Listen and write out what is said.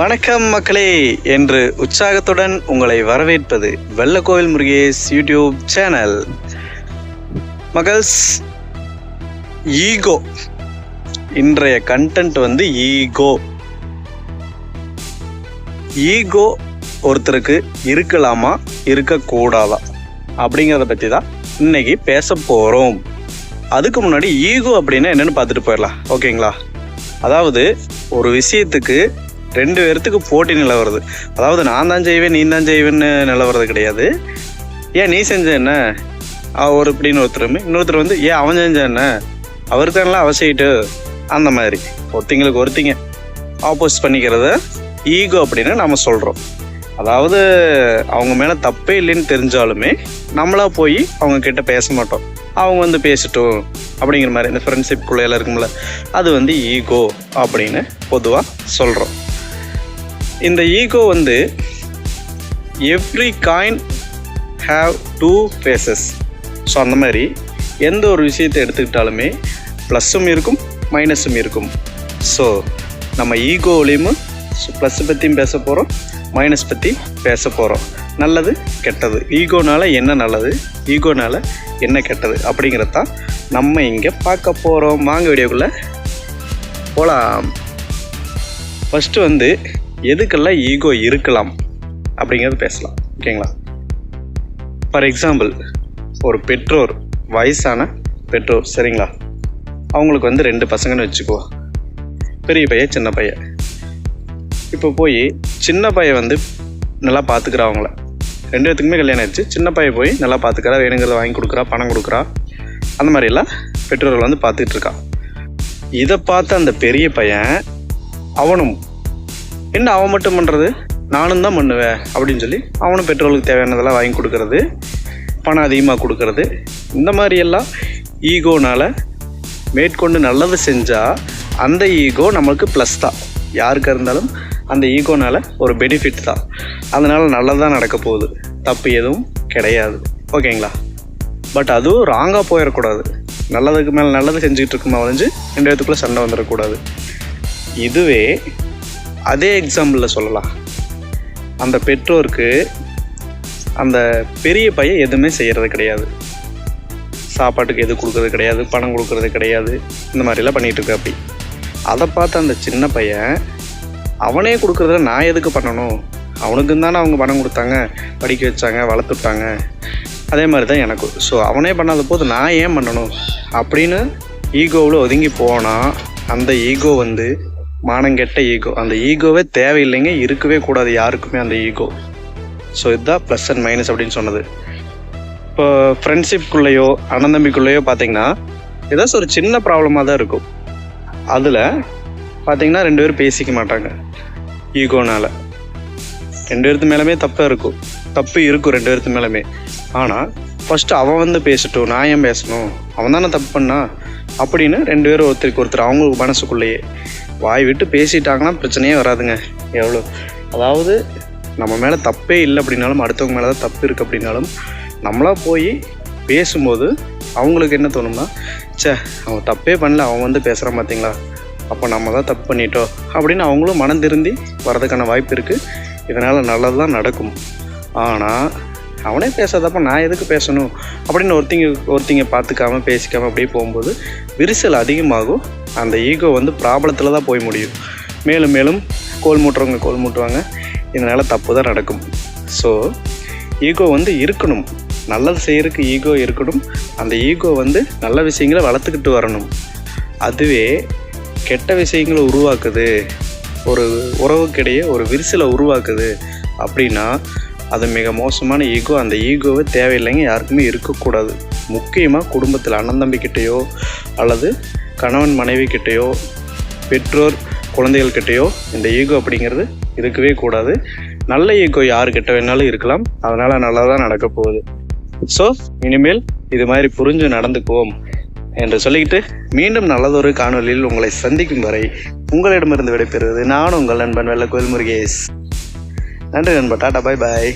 வணக்கம் மக்களே என்று உற்சாகத்துடன் உங்களை வரவேற்பது வெள்ளக்கோவில் முருகேஸ் யூடியூப் சேனல். மகள்ஸ் ஈகோ. இன்றைய கண்டென்ட் வந்து ஈகோ. ஈகோ ஒருத்தருக்கு இருக்கலாமா இருக்கக்கூடாதா அப்படிங்கிறத பற்றி தான் இன்னைக்கு பேச போகிறோம் அதுக்கு முன்னாடி ஈகோ அப்படின்னா என்னென்னு பார்த்துட்டு போயிடலாம். ஓகேங்களா? அதாவது ஒரு விஷயத்துக்கு ரெண்டு பேர்த்துக்கு போட்டி நிலவரது அதாவது நான் தான் செய்வேன் நீ தான் செய்வேன்னு நிலவரது கிடையாது. ஏன் நீ செஞ்ச என்ன? அவர் இப்படின்னு ஒருத்தர் இன்னொருத்தர் வந்து ஏன் அவன் செஞ்ச என்ன? அவர் தானலாம் அவ அந்த மாதிரி. ஒருத்திங்களுக்கு ஒருத்திங்க ஆப்போசிட் பண்ணிக்கிறத ஈகோ அப்படின்னு நம்ம சொல்கிறோம் அதாவது அவங்க மேலே தப்பே இல்லைன்னு தெரிஞ்சாலுமே நம்மளா போய் அவங்க கிட்ட பேச மாட்டோம். அவங்க வந்து பேசட்டும் அப்படிங்கிற மாதிரி. இந்த ஃப்ரெண்ட்ஷிப் குள்ளையெல்லாம் இருக்கும்ல அது வந்து ஈகோ அப்படின்னு பொதுவாக சொல்கிறோம் இந்த ஈகோ வந்து every coin have two faces so அந்த மாதிரி எந்த ஒரு விஷயத்தை எடுத்துக்கிட்டாலுமே ப்ளஸ்ஸும் இருக்கும் மைனஸும் இருக்கும். ஸோ நம்ம ஈகோவிலையும் ப்ளஸ் பற்றியும் பேச போகிறோம் மைனஸ் பற்றி பேச போகிறோம் நல்லது கெட்டது. ஈகோனால் என்ன நல்லது? ஈகோனால் என்ன கெட்டது? அப்படிங்கிறது தான் நம்ம இங்கே பார்க்க போகிறோம் வாங்க வீடியோக்குள்ளே போகலாம் ஃபஸ்ட்டு வந்து எதுக்கெல்லாம் ஈகோ இருக்கலாம் அப்படிங்கிறது பேசலாம் ஓகேங்களா? ஃபார் எக்ஸாம்பிள் ஒரு பெற்றோர் வயசான பெற்றோர் சரிங்களா? அவங்களுக்கு வந்து ரெண்டு பசங்கன்னு வச்சுக்கோ. பெரிய பையன் சின்ன பையன். இப்போ போய் சின்ன பையன் வந்து நல்லா பார்த்துக்கிறா அவங்கள. ரெண்டு பேத்துக்குமே கல்யாணம் ஆயிடுச்சு. சின்ன பையன் போய் நல்லா பார்த்துக்கிறா வேணுங்கிறத வாங்கி கொடுக்குறா பணம் கொடுக்குறா. அந்த மாதிரிலாம் பெற்றோர்கள் வந்து பார்த்துக்கிட்டு இருக்கான் இதை பார்த்த அந்த பெரிய பையன் அவனும் என்ன அவன் மட்டும் பண்ணுறது நானும் தான் பண்ணுவேன் அப்படின்னு சொல்லி அவனும் பெட்ரோலுக்கு தேவையானதெல்லாம் வாங்கி கொடுக்கறது பணம் அதிகமாக கொடுக்கறது இந்த மாதிரியெல்லாம் ஈகோனால் மேற்கொண்டு நல்லது செஞ்சால் அந்த ஈகோ நம்மளுக்கு ப்ளஸ் தான். யாருக்காக இருந்தாலும் அந்த ஈகோனால் ஒரு பெனிஃபிட் தான். அதனால் நல்லதாக நடக்க போகுது. தப்பு எதுவும் கிடையாது. ஓகேங்களா? பட் அதுவும் ராங்காக போயிடக்கூடாது. நல்லதுக்கு மேலே நல்லது செஞ்சுக்கிட்டு இருக்குமா வளைஞ்சு ரெண்டு பேத்துக்குள்ளே சண்டை வந்துடக்கூடாது. இதுவே அதே எக்ஸாம்பிளில் சொல்லலாம். அந்த பெற்றோருக்கு அந்த பெரிய பையன் எதுவுமே செய்கிறது கிடையாது. சாப்பாட்டுக்கு எது கொடுக்கறது கிடையாது பணம் கொடுக்கறது கிடையாது இந்த மாதிரிலாம் பண்ணிகிட்டு இருக்க அப்படி. அதை பார்த்து அந்த சின்ன பையன் அவனே கொடுக்குறத நான் எதுக்கு பண்ணணும்? அவனுக்கும் தானே அவங்க பணம் கொடுத்தாங்க படிக்க வச்சாங்க வளர்த்துட்டாங்க. அதே மாதிரி தான் எனக்கும். ஸோ அவனே பண்ணாத போது நான் ஏன் பண்ணணும்? அப்படின்னு ஈகோவில் ஒதுங்கி போனால் அந்த ஈகோ வந்து மானங்கெட்ட ஈகோ அந்த ஈகோவே தேவையில்லைங்க இருக்கவே கூடாது யாருக்குமே அந்த ஈகோ ஸோ இதுதான் ப்ளஸ் அண்ட் மைனஸ் அப்படின்னு சொன்னது. இப்போ ஃப்ரெண்ட்ஷிப்குள்ளேயோ அண்ணந்தம்பிக்குள்ளேயோ பார்த்தீங்கன்னா ஏதாச்சும் ஒரு சின்ன ப்ராப்ளமாக தான் இருக்கும். அதில் பார்த்தீங்கன்னா ரெண்டு பேரும் பேசிக்க மாட்டாங்க ஈகோனால் ரெண்டு பேர்த்து மேலுமே தப்பாக இருக்கும். தப்பு இருக்கும் ரெண்டு பேர்த்து மேலுமே. ஆனால் ஃபஸ்ட்டு அவன் வந்து பேசட்டும் நான் ஏன் பேசணும்? அவன் தானே தப்பு பண்ணா? அப்படின்னு ரெண்டு பேரும் ஒருத்தருக்கு ஒருத்தர் அவங்களுக்கு மனசுக்குள்ளேயே. வாய் விட்டு பேசிட்டாங்கன்னா பிரச்சனையே வராதுங்க. எவ்வளோ அதாவது நம்ம மேலே தப்பே இல்லை அப்படின்னாலும் அடுத்தவங்க மேலே தான் தப்பு இருக்குது அப்படின்னாலும் நம்மளாக போய் பேசும்போது அவங்களுக்கு என்ன தோணும்னா ச்சே அவன் தப்பே பண்ணல அவன் வந்து பேசுகிறான் பார்த்தீங்களா அப்போ நம்ம தான் தப்பு பண்ணிட்டோம். அப்படின்னு அவங்களும் மனம் திருந்தி வரதுக்கான வாய்ப்பு இருக்குது இதனால் நல்லது தான் நடக்கும். ஆனால் அவனே பேசாதப்ப நான் எதுக்கு பேசணும்? அப்படின்னு ஒருத்திங்க ஒருத்திங்க பார்த்துக்காம பேசிக்காம அப்படியே போகும்போது விரிசல் அதிகமாகும். அந்த ஈகோ வந்து ப்ராப்ளத்தில் தான் போய் முடியும். மேலும் மேலும் கோல் மூட்டுறவங்க கோல் மூட்டுவாங்க இதனால் தப்பு தான் நடக்கும். ஸோ ஈகோ வந்து இருக்கணும். நல்லது செய்கிறதுக்கு ஈகோ இருக்கணும். அந்த ஈகோ வந்து நல்ல விஷயங்களை வளர்த்துக்கிட்டு வரணும். அதுவே கெட்ட விஷயங்களை உருவாக்குது. ஒரு உறவுக்கிடையே ஒரு விரிசலை உருவாக்குது. அப்படின்னா அது மிக மோசமான ஈகோ அந்த ஈகோவை தேவையில்லைங்க. யாருக்குமே இருக்கக்கூடாது. முக்கியமாக குடும்பத்தில் அண்ணன் தம்பிக்கிட்டேயோ அல்லது கணவன் மனைவி கிட்டேயோ பெற்றோர் குழந்தைகள்கிட்டயோ இந்த ஈகோ அப்படிங்கிறது இருக்கவே கூடாது. நல்ல ஈகோ யாருக்கிட்ட வேணாலும் இருக்கலாம். அதனால் நல்லா தான் நடக்க போகுது. ஸோ இனிமேல் இது மாதிரி புரிஞ்சு நடந்துக்குவோம் என்று சொல்லிக்கிட்டு மீண்டும் நல்லதொரு காணொலியில் உங்களை சந்திக்கும் வரை உங்களிடமிருந்து விடைபெறுவது நான் உங்கள் நண்பன் வெள்ளக்கோயில் முருகேஷ். நன்றி நண்பா டாடா பாய் பாய்.